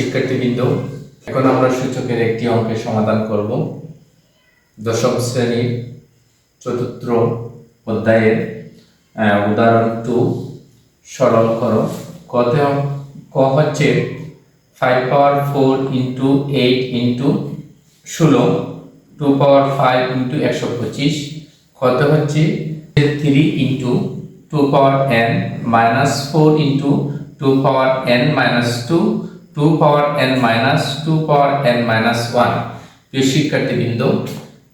শিক্ষার্থীবৃন্দ, এখন আমরা সূচকের একটি অঙ্কের সমাধান করব। দশম শ্রেণির চতুর্থ অধ্যায়ের উদাহরণ টু, সরল করো। কত ক হচ্ছে five power four into eight into ষোলো টু পাওয়ার ফাইভ ইন্টু একশো পঁচিশ। কত হচ্ছে three into two power N minus four into two power N minus two two power N minus two power N minus one প্রিয় শিক্ষার্থীবৃন্দ,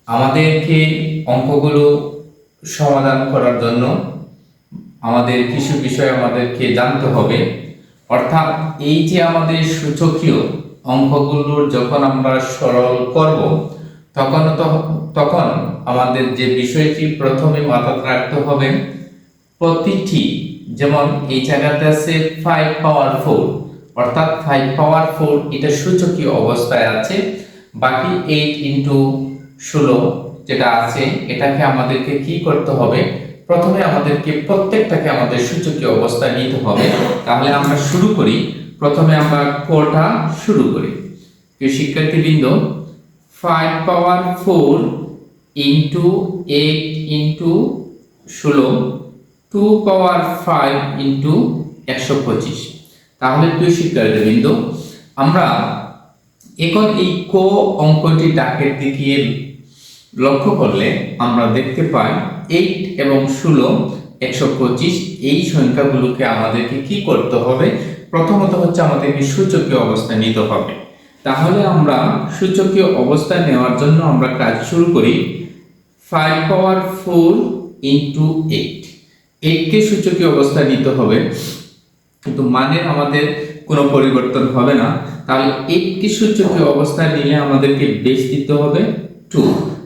আমাদেরকে অঙ্কগুলো সমাধান করার জন্য আমাদের কিছু বিষয় আমাদেরকে জানতে হবে। অর্থাৎ এই যে আমাদের সূচকীয় অঙ্কগুলোর যখন আমরা সরল করব, তখন তখন আমাদের যে বিষয়টি প্রথমে মাথায় রাখতে হবে, প্রতিটি, যেমন এই জায়গাতে আছে ফাইভ পাওয়ার ফোর অর্থাৎ ফাইভ পাওয়ার ফোর এটা সূচকীয় অবস্থায় আছে। বাকি এইট ইন্টু ষোলো যেটা আছে, এটাকে আমাদেরকে কি করতে হবে? প্রথমে আমাদেরকে প্রত্যেকটাকে আমাদের সূচকীয় অবস্থায় নিতে হবে। তাহলে আমরা শুরু করি। প্রথমে আমরা কোটা শুরু করি। প্রিয় শিক্ষার্থীবৃন্দ five power four into eight into ষোলো টু পাওয়ার ফাইভ ইন্টু একশো পঁচিশ। তাহলে প্রিয় শিক্ষার্থীবৃন্দ আমরা এখন এই কো অঙ্কটি ডাকের দিকে লক্ষ্য করলে আমরা দেখতে পাই এইট এবং ষোলো একশো পঁচিশ এই সংখ্যাগুলোকে আমাদেরকে কি করতে হবে? প্রথমত হচ্ছে আমাদেরকে সূচকীয় অবস্থায় নিতে হবে। তাহলে আমরা সূচকীয় অবস্থায় নেওয়ার জন্য আমরা কাজ শুরু করি five power four into eight এইটকে সূচকীয় অবস্থায় নিতে হবে? কিন্তু মানে আমাদের কোনো পরিবর্তন হবে না। তাহলে এইটকে সূচকীয় অবস্থায় নিলে আমাদেরকে বেশ দিতে হবে টু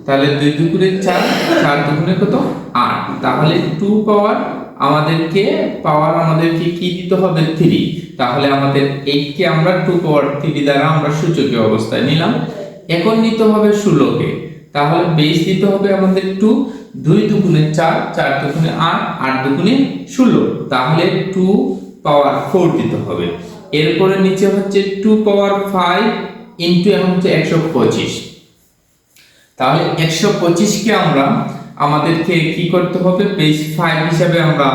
তাহলে দুই দুগুণে চার চার দুগুণে কত? আট। তাহলে টু পাওয়ার আমাদেরকে পাওয়ার আমাদেরকে কি দিতে হবে? থ্রি তাহলে আমাদের এইটকে আমরা টু পাওয়ার থ্রি দ্বারা আমরা সূচকীয় অবস্থায় নিলাম। এখন নিতে হবে ষোলোকে। তাহলে বেশ দিতে হবে আমাদের টু দুই দুগুণে চার চার দুগুণে আট আট দুগুণে ষোলো। তাহলে টু পাওয়ার ফোর দিতে হবে। এরপরে নিচে হচ্ছে টু পাওয়ার ফাইভ ইন্টু এখন হচ্ছে একশো পঁচিশ। তাহলে একশো পঁচিশকে আমরা আমাদেরকে কি করতে হবে? বেস ফাইভ হিসাবে আমরা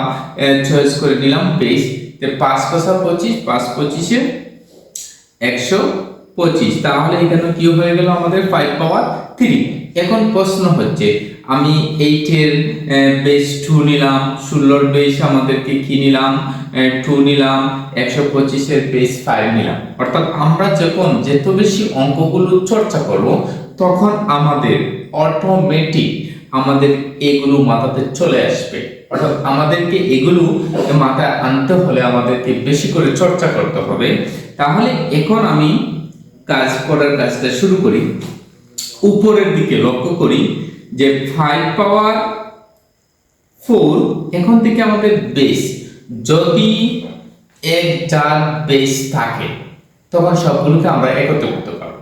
চয়েস করে নিলাম বেস পাঁচ পাঁচা পঁচিশ, পাঁচ পঁচিশে একশো পঁচিশ। তাহলে এখানে কি হয়ে গেল আমাদের ফাইভ পাওয়ার থ্রি এখন প্রশ্ন হচ্ছে আমি এইটের বেস টু নিলাম, ষোলোর বেস আমাদেরকে কি নিলাম? টু নিলাম, একশো পঁচিশের বেস ফাইভ নিলাম। অর্থাৎ আমরা যখন যত বেশি অঙ্কগুলো চর্চা করব, তখন আমাদের অটোমেটিক আমাদের এগুলো মাথাতে চলে আসবে। অর্থাৎ আমাদেরকে এগুলো মাথায় আনতে হলে আমাদেরকে বেশি করে চর্চা করতে হবে। তাহলে এখন আমি কাজ করার কাজটা শুরু করি। উপরের দিকে লক্ষ্য করি। যে ফাইভ পাওয়ার ফোর এখন থেকে আমাদের বেস যদি এক চার বেস থাকে, তখন সবগুলোকে আমরা একত্র করতে পারব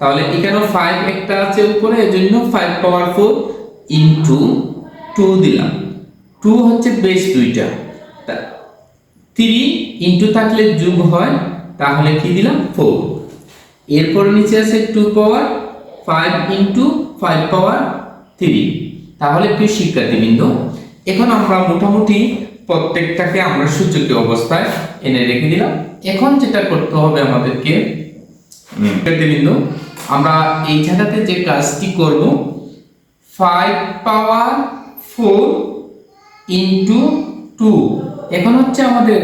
তাহলে এখানে ফাইভ একটা আছে উপরে, এজন্য five power four into two দিলাম। টু হচ্ছে বেস দুইটা। থ্রি ইন্টু থাকলে যোগ হয়, তাহলে কি দিলাম? ফোর এরপর নিচে আছে two power five into five power three তাহলে প্রিয় শিক্ষার্থীবৃন্দ এখন আমরা মোটামুটি প্রত্যেকটাকে আমরা সূচকীয় অবস্থায় এনে রেখে দিলাম। এখন যেটা করতে হবে আমাদেরকে শিক্ষার্থীবৃন্দ আমরা এই জায়গাতে যে কাজটি করব five power four into two এখন হচ্ছে আমাদের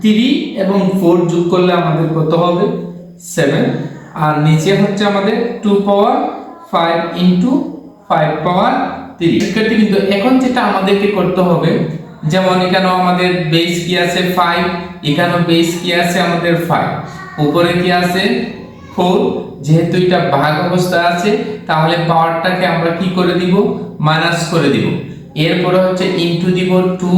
থ্রি এবং ফোর যোগ করলে আমাদের কত হবে? সেভেন আর নিচে হচ্ছে আমাদের two power five into five power three শিক্ষার্থী কিন্তু এখন যেটা আমাদেরকে করতে হবে, যেমন এখানেও আমাদের বেস কি আছে ফাইভ এখানেও বেস কি আছে আমাদের ফাইভ উপরে কি আছে ফোর যেহেতু এটা ভাগ অবস্থা আছে, তাহলে পাওয়ারটাকে আমরা কি করে দিব? মাইনাস করে দিব। এরপরে হচ্ছে ইনটু দিব টু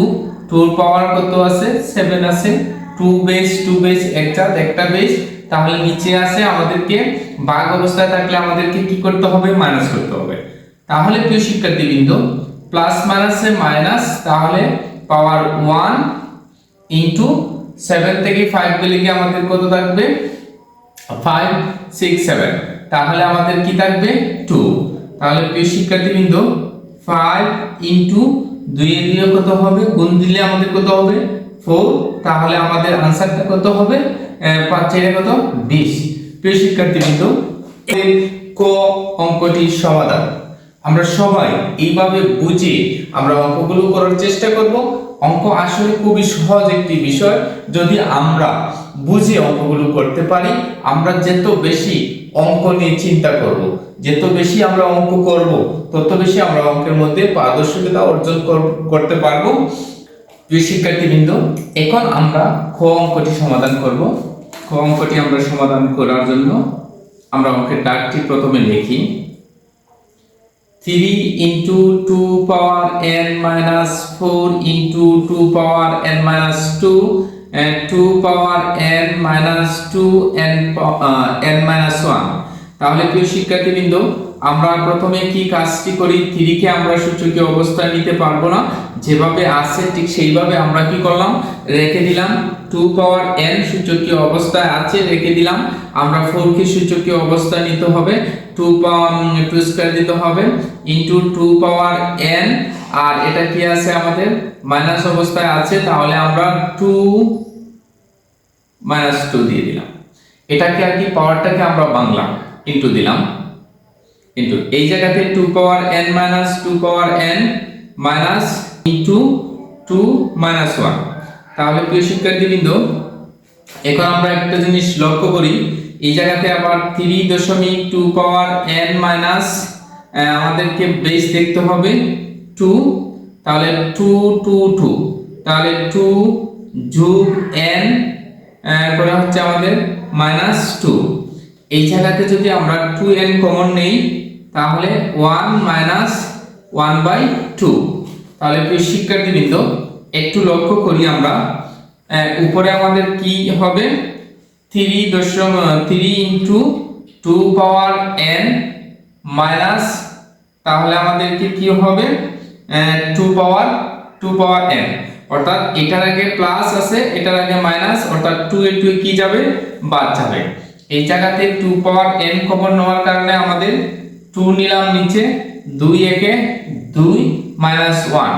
টুর পাওয়ার কত আছে? সেভেন আছে। টু বেস টু বেস একটা একটা বেস তাহলে নিচে আসে আমাদেরকে ভাগ অবস্থায় থাকলে আমাদেরকে কি করতে হবে? মাইনাস করতে হবে। তাহলে প্রিয় শিক্ষার্থীবৃন্দ প্লাস মাইনাসে মাইনাস তাহলে পাওয়ার ওয়ান ইন্টু সেভেন থেকে ফাইভ গেলে কি আমাদের কত থাকবে? ফাইভ সিক্স সেভেন তাহলে আমাদের কি থাকবে? টু তাহলে প্রিয় শিক্ষার্থীবৃন্দ ফাইভ ইন্টু দুইয়ে দিয়ে কত হবে? গুণ দিলে আমাদের কত হবে? ফোর তাহলে আমাদের আনসারটা কত হবে? পাঁচ চারে কত? বিশ। প্রিয় ক অঙ্কটির সমাধান। আমরা সবাই এইভাবে বুঝে আমরা অঙ্কগুলো করার চেষ্টা করব। অঙ্ক আসলে খুবই সহজ একটি বিষয়। যদি আমরা বুঝে অঙ্কগুলো করতে পারি, আমরা যত বেশি অঙ্ক নিয়ে চিন্তা করব। যত বেশি আমরা অঙ্ক করব, তত বেশি আমরা অঙ্কের মধ্যে পারদর্শিতা অর্জন কর- করতে পারব। প্রিয় শিক্ষার্থীবৃন্দ, এখন আমরা খ অঙ্কটি সমাধান করব। খ অঙ্কটি আমরা সমাধান করার জন্য আমরা অঙ্কের ডাকটি প্রথমে লিখি। Three into two power N minus four into two power N minus two two power N minus two N N minus one তাহলে প্রিয় শিক্ষার্থীবৃন্দ আমরা প্রথমে কি কাজটি করি থ্রিকে আমরা সূচকীয় অবস্থায় নিতে পারব না। যেভাবে আছে, ঠিক সেইভাবে আমরা কি করলাম? রেখে দিলাম। টু পাওয়ার এন সূচকীয় অবস্থায় আছে, রেখে দিলাম। আমরা ফোর কে সূচকীয় অবস্থায় নিতে হবে। টু পাওয়ার টু স্কোয়ার দিতে হবে। ইন্টু টু পাওয়ার এন, আর এটা কি আছে আমাদের? মাইনাস অবস্থায় আছে, তাহলে আমরা টু মাইনাস টু দিয়ে দিলাম। এটাকে আর কি, পাওয়ারটাকে আমরা বাংলা ইন্টু দিলাম। ইন্টু এই জায়গাতে two power n minus two power n minus into two minus one তাহলে প্রিয় শিক্ষার্থীবৃন্দ, এখন আমরা একটা জিনিস লক্ষ্য করি, এই জায়গাতে আবার থ্রি দশমিক টু পাওয়ার এন মাইনাস আমাদেরকে বেস দেখতে হবে টু তাহলে টু টু টু তাহলে টু যোগ এন করে হচ্ছে আমাদের মাইনাস টু এই জায়গাতে যদি আমরা টু এন কমন নেই, তাহলে one minus one by two তাহলে শিক্ষার্থীবৃন্দ, একটু লক্ষ্য করি আমরা উপরে আমাদের কি হবে? থ্রি দশম three into two power n minus তাহলে আমাদেরকে কি হবে? Two power two power n অর্থাৎ এটার আগে প্লাস আছে, এটার আগে মাইনাস অর্থাৎ টু এ টু কি যাবে? বাদ যাবে। এই জায়গাতে টু পাওয়ার এন কমন নেওয়ার কারণে আমাদের টু নিলাম নিচে, দুই একে দুই মাইনাস ওয়ান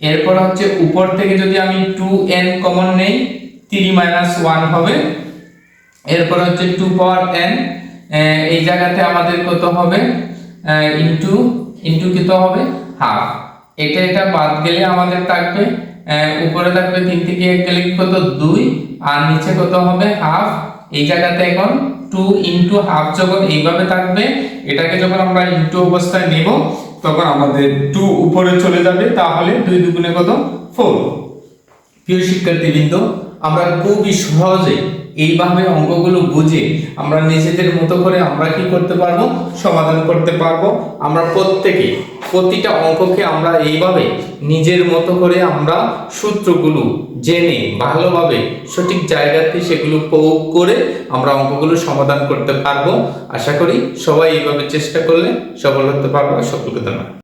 এরপর হচ্ছে উপর থেকে যদি আমি টু এন কমন নেই থ্রি মাইনাস ওয়ান হবে। এরপর হচ্ছে টু পাওয়ার এন এই জায়গাতে আমাদের কত হবে? ইন্টু ইন্টু কত হবে? হাফ এটা এটা বাদ গেলে আমাদের থাকবে উপরে থাকবে তিন থেকে এক গেলে কত? দুই। আর নিচে কত হবে? হাফ এই জায়গাতে এখন টু ইন্টু হাফ যখন এইভাবে থাকবে, এটাকে যখন আমরা ইন্টু অবস্থায় নেব, তখন আমাদের টু উপরে চলে যাবে, তাহলে দুই দুগুণে কত? ফোর প্রিয় শিক্ষার্থীবৃন্দ, আমরা খুবই সহজে এইভাবে অঙ্কগুলো বুঝে আমরা নিজেদের মতো করে আমরা কি করতে পারব? সমাধান করতে পারব। আমরা প্রত্যেকে প্রতিটা অঙ্ককে আমরা এইভাবে নিজের মতো করে আমরা সূত্রগুলো জেনে ভালোভাবে সঠিক জায়গাতে সেগুলো প্রয়োগ করে আমরা অঙ্কগুলো সমাধান করতে পারব। আশা করি সবাই এইভাবে চেষ্টা করলে সফল হতে পারব। সকলকে ধন্যবাদ।